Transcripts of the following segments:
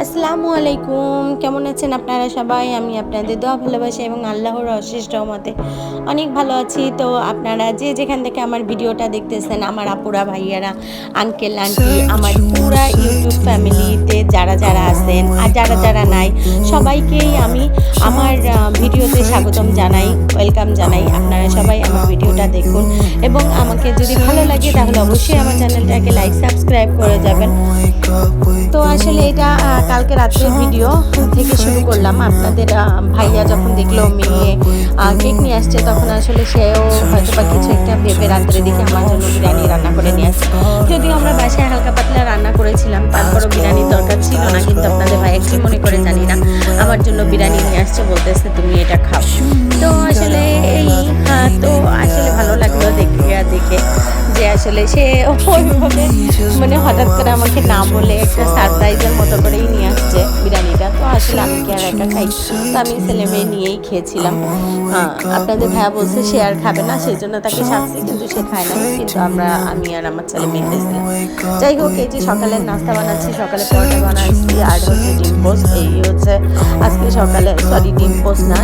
আসসালামু আলাইকুম। কেমন আছেন আপনারা সবাই? আমি আপনাদের দোয়া ভালোবাসি এবং আল্লাহর অশেষ রহমতে অনেক ভালো আছি। তো আপনারা যে যেখান থেকে আমার ভিডিওটা দেখতেছেন আমার আপুরা ভাইয়ারা আঙ্কেল আন্টি আমার পুরা ইউটিউব ফ্যামিলিতে যারা যারা আছেন আর যারা যারা নাই সবাইকেই আমি আমার ভিডিওতে স্বাগতম জানাই ওয়েলকাম জানাই। আপনারা সবাই আমার ভিডিওটা দেখুন এবং আমাকে যদি ভালো লাগে তাহলে অবশ্যই আমার চ্যানেলটাকে লাইক সাবস্ক্রাইব করে যাবেন। তো আসলে এটা আহ, কালকে রাত্রের ভিডিও থেকে শুরু করলাম। আপনাদের ভাইয়া যখন দেখল মেয়ে কেক নিয়ে আসছে, তখন আসলে সেও হয়তো বা কিছু একটা ভেবে রাত্রে দিকে আমার জন্য বিরিয়ানি রান্না করে নিয়ে আসছে। যদিও আমরা বাসায় হালকা পাতলা রান্না করেছিলাম, তারপরও বিরিয়ানির দরকার ছিল না, কিন্তু আপনাদের ভাই কি মনে করে জানি না, আমার জন্য বিরিয়ানি নিয়ে আসছে বলতেছে, তুমি এটা খাও। তো আসলে এই তো আসলে সে ওইভাবে মানে হঠাৎ করে আমাকে না বলে একটা সারপ্রাইজের মতো করেই নিয়ে আসছে বিরিয়ানিটা। তো আসলে আমি কি আর একা খাই? তো আমি ছেলে মেয়ে নিয়েই খেয়েছিলাম। হ্যাঁ, আপনাদের ভাইয়া বলছে সে আর খাবে না সেই জন্য তাকে শাস্তি কিন্তু সে খায় না। কিন্তু আমরা আমি আর আমার ছেলে মেয়ে খেয়েছিলাম যাই হোক এই যে সকালের নাস্তা বানাচ্ছি সকালে পরোটা বানাচ্ছি আর হচ্ছে ডিম পোস্ট। এই হচ্ছে আজকে সকালে সরি ডিম পোস্ট না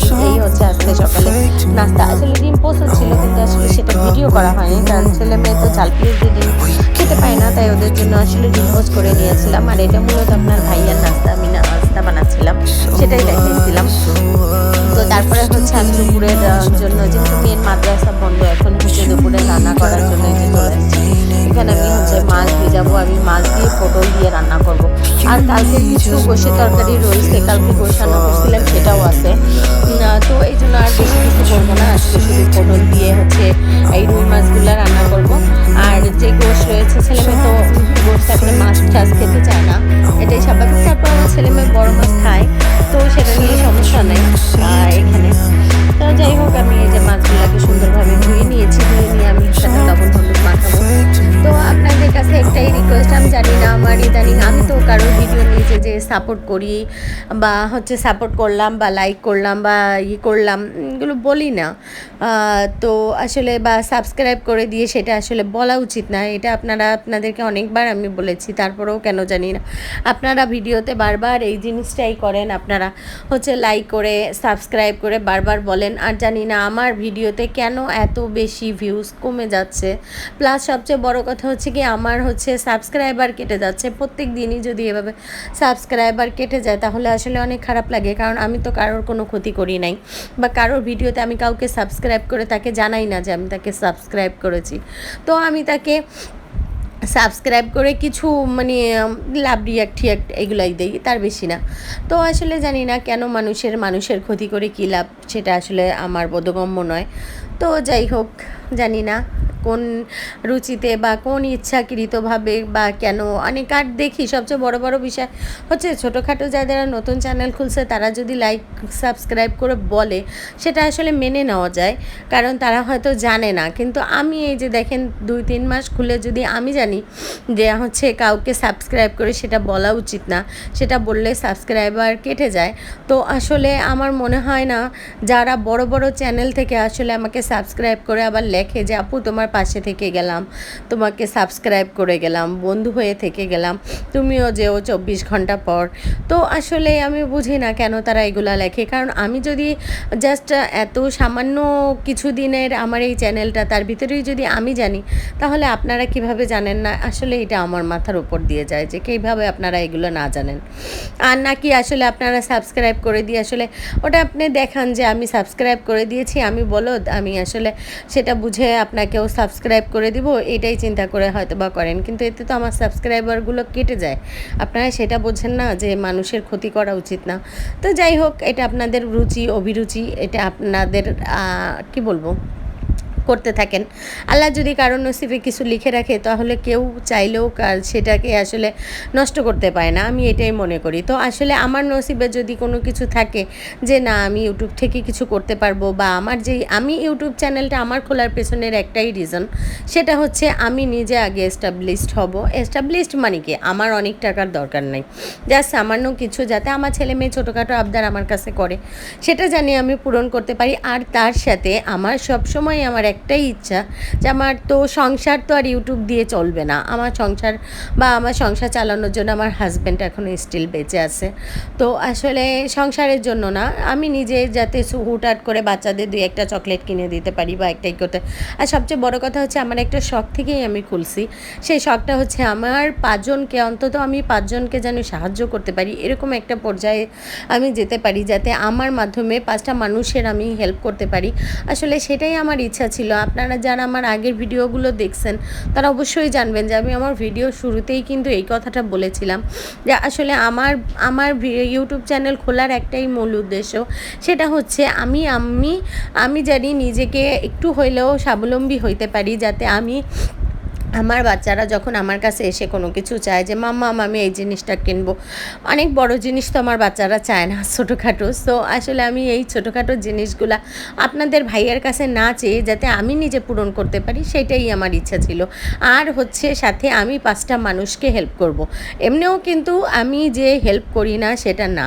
ডিম এই হচ্ছে আজকে সকালে নাস্তা। আসলে ডিম পোস্ট ছিল, কিন্তু আসলে সেটা ভিডিও করা হয়নি, কারণ ছেলে মেয়ে তো চাল পিস দিয়ে ডিম খেতে পায় না, তাই ওদের জন্য আসলে ডিম পোস্ট করে নিয়েছিলাম। আর এটা মূলত আপনার ভাইয়ার নাস্তা, আমি নাস্তা বানাচ্ছিলাম, সেটাই দেখাইছিলাম। তো তারপরে হচ্ছে আমি দুপুরের জন্য, যেহেতু মেয়ের মাদ্রাসা বন্ধ, এখন হচ্ছে দুপুরে রান্না করার জন্য এসে চলে এখানে আমি হচ্ছে মাছ ভিজাবো আমি মাছ দিয়ে পটল দিয়ে রান্না করব। আর কালকে কিছু গোষের তরকারি রয়েছে, কালকে রান্না করছিলাম সেটাও আছে। দিয়ে হচ্ছে এই রুই মাছগুলো রান্না করব আর যে গোশ রয়েছে ছেলে মেয়ে তো গোশ তারপরে মাছ খেতে চায় না এটাই স্বাভাবিক তারপর আমার ছেলে বড় মাছ খায় তো সেটা নিয়ে সমস্যা নেই এখানে তো যাই হোক আমি এই যে মাছগুলোকে সুন্দরভাবে ধুয়ে নিয়েছি ধুয়ে নিয়ে আমি সাথে লবণ হলুদ মাখাবো তো আপনাদের কাছে একটাই রিকোয়েস্ট আমি জানি না আমার ইদানিং, আমি তো কারোর ভিডিও নিয়েছে যে সাপোর্ট করি বা হচ্ছে সাপোর্ট করলাম বা লাইক করলাম বা ই করলাম, এগুলো বলি না। তো আসলে বা সাবস্ক্রাইব করে দিয়ে সেটা আসলে বলা উচিত না। এটা আপনারা, আপনাদেরকে অনেকবার আমি বলেছি, তারপরেও কেন জানি না। আপনারা ভিডিওতে বারবার এই জিনিসটাই করেন, আপনারা হচ্ছে লাইক করে সাবস্ক্রাইব করে বারবার বলেন। আর জানি না আমার ভিডিওতে কেন এত বেশি ভিউজ কমে যাচ্ছে। প্লাস সবচেয়ে বড় কথা হচ্ছে কি, আমার হচ্ছে সাবস্ক্রাইবার কেটে যাচ্ছে। প্রত্যেক দিনই যদি এভাবে সাবস্ক্রাইবার কেটে যায়, তাহলে আসলে অনেক খারাপ লাগে। কারণ আমি তো কারোর কোনো ক্ষতি করি নাই বা কারোর ভিডিওতে আমি কাউকে সাবস্ক্রাইব করে তাকে জানাই না যে আমি তাকে সাবস্ক্রাইব করেছি। তো আমি তাকে সাবস্ক্রাইব করে কিছু মানে লাভ রিয়াক্ট টিয়াক্ট এগুলাই দেই, তার বেশি না। তো আসলে জানি না কেন মানুষের মানুষের ক্ষতি করে কী লাভ, সেটা আসলে আমার বোধগম্য নয়। তো যাই হোক, জানি না। কোন রুচিতে বা কোন ইচ্ছাকৃতভাবে বা কেন? অনেক আর দেখি, সবচেয়ে বড় বড় বিষয় হচ্ছে ছোটোখাটো যারা নতুন চ্যানেল খুলছে, তারা যদি লাইক সাবস্ক্রাইব করে বলে, সেটা আসলে মেনে নেওয়া যায়। কারণ তারা হয়তো জানে না। কিন্তু আমি এই যে দেখেন দুই তিন মাস খুলে যদি আমি জানি যে হচ্ছে কাউকে সাবস্ক্রাইব করে সেটা বলা উচিত না, সেটা বললে সাবস্ক্রাইবার কেটে যায়। তো আসলে আমার মনে হয় না, যারা বড় বড় চ্যানেল থেকে আসলে আমাকে সাবস্ক্রাইব করে আবার লেখে যে, আপু, তোমার পাশে থেকে গেলাম, তোমাকে সাবস্ক্রাইব করে গেলাম, বন্ধু হয়ে থেকে গেলাম, তুমিও যেও চব্বিশ ঘণ্টা পর। তো আসলে আমি বুঝি না কেন তারা এগুলা লেখে, কারণ আমি যদি জাস্ট এত সামান্য কিছু দিনের আমার এই চ্যানেলটা তার ভিতরেই যদি আমি জানি, তাহলে আপনারা কীভাবে জানেন না? আসলে এটা আমার মাথার উপর দিয়ে যায় যে কীভাবে আপনারা এগুলো না জানেন। আর নাকি আসলে আপনারা সাবস্ক্রাইব করে দিয়ে আসলে ওটা আপনি দেখান যে আমি সাবস্ক্রাইব করে দিয়েছি, আমি বলো আমি আসলে সেটা বুঝে আপনাকেও সাবস্ক্রাইব করে দিব, এটাই চিন্তা করে হয়তো বা করেন। কিন্তু এতে তো আমার সাবস্ক্রাইবারগুলো কেটে যায়। আপনারা সেটা বোঝেন না যে মানুষের ক্ষতি করা উচিত না। তো যাই হোক, এটা আপনাদের রুচি, অভিরুচি, এটা আপনাদের কি বলব? করতে থাকেন। আল্লাহ যদি কারও নসিবে কিছু লিখে রাখে, তাহলে কেউ চাইলেও সেটাকে আসলে নষ্ট করতে পারে না। আমি এটাই মনে করি। তো আসলে আমার নসিবে যদি কোনো কিছু থাকে যে, না, আমি ইউটিউব থেকে কিছু করতে পারব বা আমার যেই, আমি ইউটিউব চ্যানেলটা আমার খোলার পেছনের একটাই রিজন সেটা হচ্ছে আমি নিজে আগে এস্টাবলিশড হব। এস্টাবলিশড মানে কি? আমার অনেক টাকার দরকার নাই। জাস্ট সামান্য কিছু যাতে আমার ছেলে মেয়ে ছোটোখাটো আবদার আমার কাছে করে। সেটা জানি আমি পূরণ করতে পারি। আর তার সাথে আমার সবসময় আমার একটাই ইচ্ছা যে আমার তো সংসার তো আর ইউটিউব দিয়ে চলবে না। আমার সংসার বা আমার সংসার চালানোর জন্য আমার হাজব্যান্ড এখনও স্টিল বেঁচে আছে। তো আসলে সংসারের জন্য না, আমি নিজে যাতে হুটহাট করে বাচ্চাদের দুই একটা চকলেট কিনে দিতে পারি বা একটাই করতে। আর সবচেয়ে বড় কথা হচ্ছে আমার একটা শখ থেকেই আমি খুলছি। সেই শখটা হচ্ছে আমার পাঁচজনকে, অন্তত আমি পাঁচজনকে যেন সাহায্য করতে পারি, এরকম একটা পর্যায়ে আমি যেতে পারি যাতে আমার মাধ্যমে পাঁচটা মানুষের আমি হেল্প করতে পারি। আসলে সেটাই আমার ইচ্ছা ছিল আপনারা যারা আমার আগের ভিডিওগুলো দেখছেন, তারা অবশ্যই জানবেন যে আমি আমার ভিডিও শুরুতেই কিন্তু এই কথাটা বলেছিলাম যে আসলে আমার আমার ইউটিউব চ্যানেল খোলার একটাই মূল উদ্দেশ্য সেটা হচ্ছে আমি আমি আমি জানি নিজেকে একটু হইলেও স্বাবলম্বী হইতে পারি যাতে আমি আমার বাচ্চারা যখন আমার কাছে এসে কোনো কিছু চায় যে, মাম্মা, আমি এই জিনিসটা কিনবো। অনেক বড় জিনিস তো আমার বাচ্চারা চায় না, ছোটোখাটো। সো আসলে আমি এই ছোটোখাটো জিনিসগুলা আপনাদের ভাইয়ের কাছে না চেয়ে যাতে আমি নিজে পূরণ করতে পারি, সেটাই আমার ইচ্ছা ছিল। আর হচ্ছে সাথে আমি পাঁচটা মানুষকে হেল্প করব। এমনিও কিন্তু আমি যে হেল্প করি না, সেটা না।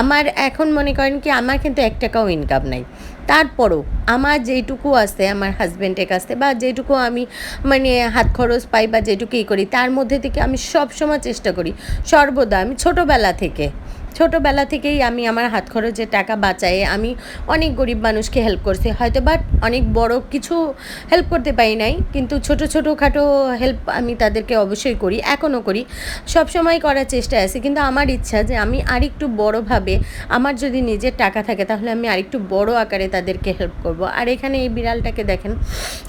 আমার এখন মনে করেন কি, আমার কিন্তু এক টাকাও ইনকাম নাই। তারপরও আমার যেইটুকু আছে, আমার হাজব্যান্ডের কাছে বা যেটুকু আমি মানে হাত খরচ পাই বা যেটুকু ই করি, তার মধ্যে থেকে আমি সব সময় চেষ্টা করি, সর্বদা আমি ছোটোবেলা থেকে ছোটোবেলা থেকেই আমি আমার হাত খরচের টাকা বাঁচাই আমি অনেক গরিব মানুষকে হেল্প করছি। হয়তো বাট অনেক বড় কিছু হেল্প করতে পারি নাই, কিন্তু ছোট ছোটো খাটো হেল্প আমি তাদেরকে অবশ্যই করি, এখনও করি। সব সময় করার চেষ্টা আছে, কিন্তু আমার ইচ্ছা যে আমি আরেকটু বড়োভাবে আমার যদি নিজের টাকা থাকে, তাহলে আমি আরেকটু বড় আকারে তাদেরকে হেল্প করব। আর এখানে এই বিড়ালটাকে দেখেন,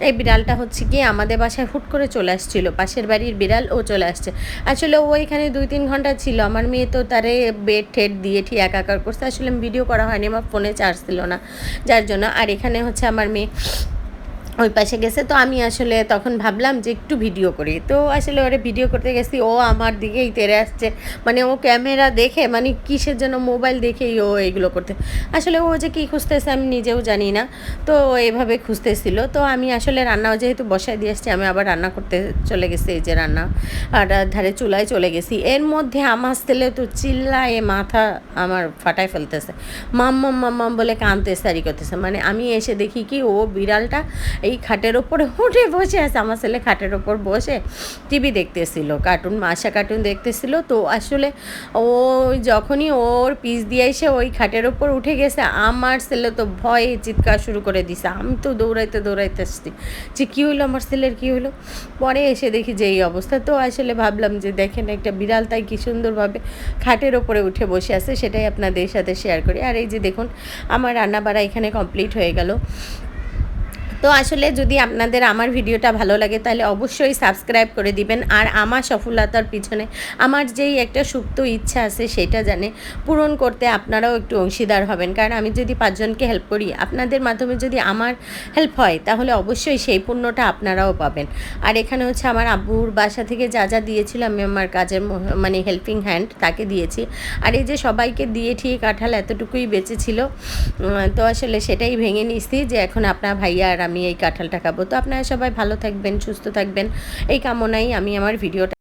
এই বিড়ালটা হচ্ছে কি আমাদের বাসায় হুট করে চলে আসছিল, পাশের বাড়ির বিড়াল ও চলে আসছে। আসলে ও এখানে দুই, তিন ঘণ্টা ছিল, আমার মেয়ে তো তারে বেড ঠেড দিয়ে ঠিক একাকার করছে। আসলে ভিডিও করা হয়নি, আমার ফোনে চার্জ ছিল না। যার জন্য, আর এখানে হচ্ছে আমার মেয়ে ওই পাশে গেছে, তো আমি আসলে তখন ভাবলাম যে একটু ভিডিও করি। তো আসলে ওরে ভিডিও করতে গেছি, ও আমার দিকেই তেরে আসছে। মানে ও ক্যামেরা দেখে মানে কিসের জন্য মোবাইল দেখেই ও এগুলো করতে। আসলে ও যে কী খুঁজতেছে আমি নিজেও জানি না, তো এভাবে খুঁজতেছিল। তো আমি আসলে রান্নাও যেহেতু বসায় দিয়ে আসছি, আমি আবার রান্না করতে চলে গেছি, এই যে রান্না আর ধারে চুলায় চলে গেছি। এর মধ্যে আমার ছেলে তো চিল্লায় মাথা আমার ফাটায় ফেলতেছে। মাম্মাম মাম্মাম বলে কাঁদতেছে আরই করতেছে। মানে আমি এসে দেখি কি ও বিড়ালটা এই খাটের ওপরে উঠে বসে আছে। আমার ছেলে খাটের ওপর বসে টিভি দেখতেছিল কার্টুন মাসা কার্টুন দেখতেছিল। তো আসলে ও যখনই ওর পিস দিয়ে এসে ওই খাটের ওপর উঠে গেছে, আমার ছেলে তো ভয়ে চিৎকার শুরু করে দিছে। আমি তো দৌড়াইতে দৌড়াইতে আসছি যে, কী হলো আমার ছেলের? কী হলো পরে এসে দেখি যে, এই অবস্থা। তো আসলে ভাবলাম যে, দেখেন একটা বিড়াল, তাই কী সুন্দরভাবে খাটের ওপরে উঠে বসে আছে। সেটাই আপনাদের সাথে শেয়ার করি। আর এই যে দেখুন, আমার রান্না বাড়া এখানে কমপ্লিট হয়ে গেল। তো আসলে যদি আপনাদের আমার ভিডিওটা ভালো লাগে, তাহলে অবশ্যই সাবস্ক্রাইব করে দিবেন। আর আমার সফলতার পিছনে আমার যেই একটা সুপ্ত ইচ্ছা আছে, সেটা জানে পূরণ করতে আপনারাও একটু অংশীদার হবেন। কারণ আমি যদি পাঁচজনকে হেল্প করি, আপনাদের মাধ্যমে যদি আমার হেল্প হয়, তাহলে অবশ্যই সেই পুণ্যটা আপনারাও পাবেন। আর এখানে হচ্ছে আমার আব্বুর বাসা থেকে যা যা দিয়েছিল, আমি আমার কাজের মানে হেল্পিং হ্যান্ড তাকে দিয়েছি। আর এই যে সবাইকে দিয়ে ঠিক কাঁঠাল এতটুকুই বেঁচে ছিল তো আসলে সেটাই ভেঙে নিচ্ছি যে এখন আপনার ভাইয়া আর আমি এই কাঁঠালটা খাব। তো আপনারা সবাই ভালো থাকবেন, সুস্থ থাকবেন। এই কামনাই আমি আমার ভিডিওটা